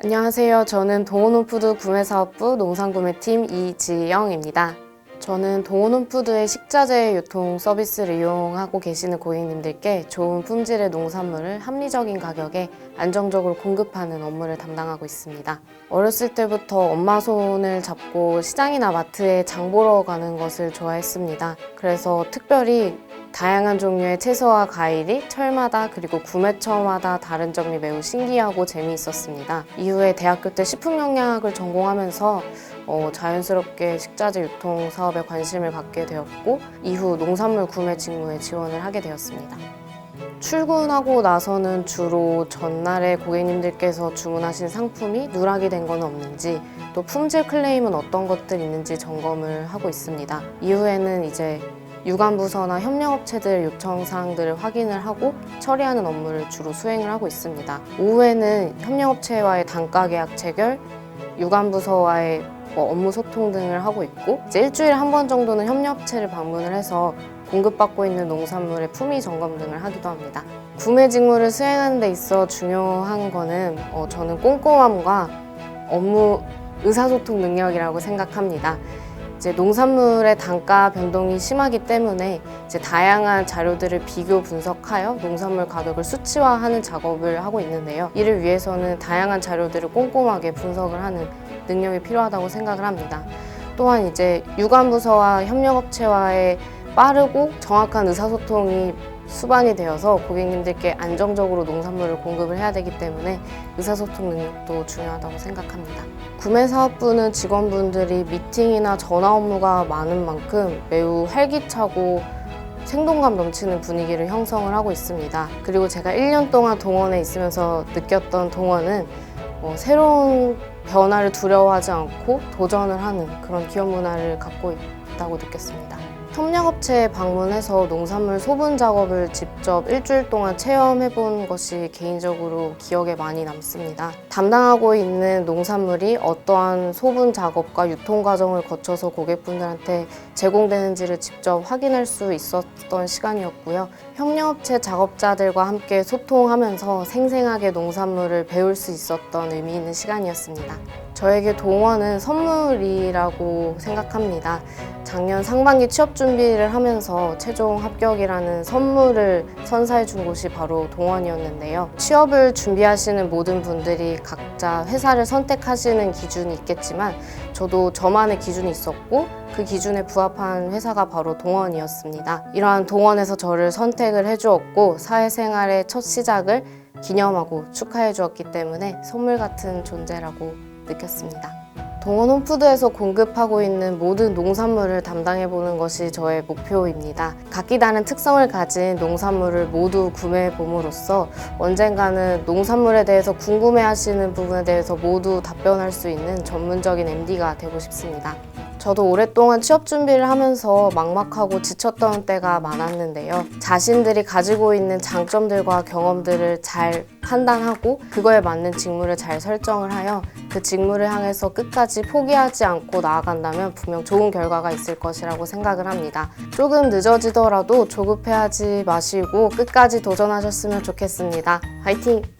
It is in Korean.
안녕하세요. 저는 동원홈푸드 구매사업부 농산구매팀 이지영입니다. 저는 동원홈푸드의 식자재 유통 서비스를 이용하고 계시는 고객님들께 좋은 품질의 농산물을 합리적인 가격에 안정적으로 공급하는 업무를 담당하고 있습니다. 어렸을 때부터 엄마 손을 잡고 시장이나 마트에 장 보러 가는 것을 좋아했습니다. 그래서 특별히 다양한 종류의 채소와 과일이 철마다 그리고 구매처마다 다른 점이 매우 신기하고 재미있었습니다. 이후에 대학교 때 식품영양학을 전공하면서 어, 자연스럽게 식자재 유통 사업에 관심을 갖게 되었고 이후 농산물 구매 직무에 지원을 하게 되었습니다. 출근하고 나서는 주로 전날에 고객님들께서 주문하신 상품이 누락이 된 건 없는지 또 품질 클레임은 어떤 것들 있는지 점검을 하고 있습니다. 이후에는 이제 유관부서나 협력업체들 요청 사항들을 확인을 하고 처리하는 업무를 주로 수행을 하고 있습니다. 오후에는 협력업체와의 단가 계약 체결, 유관부서와의 뭐 업무 소통 등을 하고 있고 이제 일주일에 한 번 정도는 협력업체를 방문을 해서 공급받고 있는 농산물의 품위 점검 등을 하기도 합니다. 구매 직무를 수행하는 데 있어 중요한 거는 어, 저는 꼼꼼함과 업무 의사소통 능력이라고 생각합니다. 이제 농산물의 단가 변동이 심하기 때문에 이제 다양한 자료들을 비교 분석하여 농산물 가격을 수치화하는 작업을 하고 있는데요. 이를 위해서는 다양한 자료들을 꼼꼼하게 분석을 하는 능력이 필요하다고 생각을 합니다. 또한 이제 유관부서와 협력업체와의 빠르고 정확한 의사소통이 수반이 되어서 고객님들께 안정적으로 농산물을 공급을 해야 되기 때문에 의사소통 능력도 중요하다고 생각합니다. 구매 사업부는 직원분들이 미팅이나 전화 업무가 많은 만큼 매우 활기차고 생동감 넘치는 분위기를 형성을 하고 있습니다. 그리고 제가 1년 동안 동원에 있으면서 느꼈던 동원은 뭐 새로운 변화를 두려워하지 않고 도전을 하는 그런 기업 문화를 갖고 있다고 느꼈습니다. 협력업체에 방문해서 농산물 소분 작업을 직접 일주일 동안 체험해 본 것이 개인적으로 기억에 많이 남습니다. 담당하고 있는 농산물이 어떠한 소분 작업과 유통 과정을 거쳐서 고객분들한테 제공되는지를 직접 확인할 수 있었던 시간이었고요. 협력업체 작업자들과 함께 소통하면서 생생하게 농산물을 배울 수 있었던 의미 있는 시간이었습니다. 저에게 동원은 선물이라고 생각합니다. 작년 상반기 취업 준비를 하면서 최종 합격이라는 선물을 선사해 준 곳이 바로 동원이었는데요. 취업을 준비하시는 모든 분들이 각자 회사를 선택하시는 기준이 있겠지만 저도 저만의 기준이 있었고 그 기준에 부합한 회사가 바로 동원이었습니다. 이러한 동원에서 저를 선택을 해주었고 사회생활의 첫 시작을 기념하고 축하해 주었기 때문에 선물 같은 존재라고 느꼈습니다. 동원 홈푸드에서 공급하고 있는 모든 농산물을 담당해 보는 것이 저의 목표입니다. 각기 다른 특성을 가진 농산물을 모두 구매해 봄으로써 언젠가는 농산물에 대해서 궁금해 하시는 부분에 대해서 모두 답변할 수 있는 전문적인 MD가 되고 싶습니다. 저도 오랫동안 취업 준비를 하면서 막막하고 지쳤던 때가 많았는데요. 자신들이 가지고 있는 장점들과 경험들을 잘 판단하고 그거에 맞는 직무를 잘 설정을 하여 그 직무를 향해서 끝까지 포기하지 않고 나아간다면 분명 좋은 결과가 있을 것이라고 생각을 합니다. 조금 늦어지더라도 조급해하지 마시고 끝까지 도전하셨으면 좋겠습니다. 화이팅!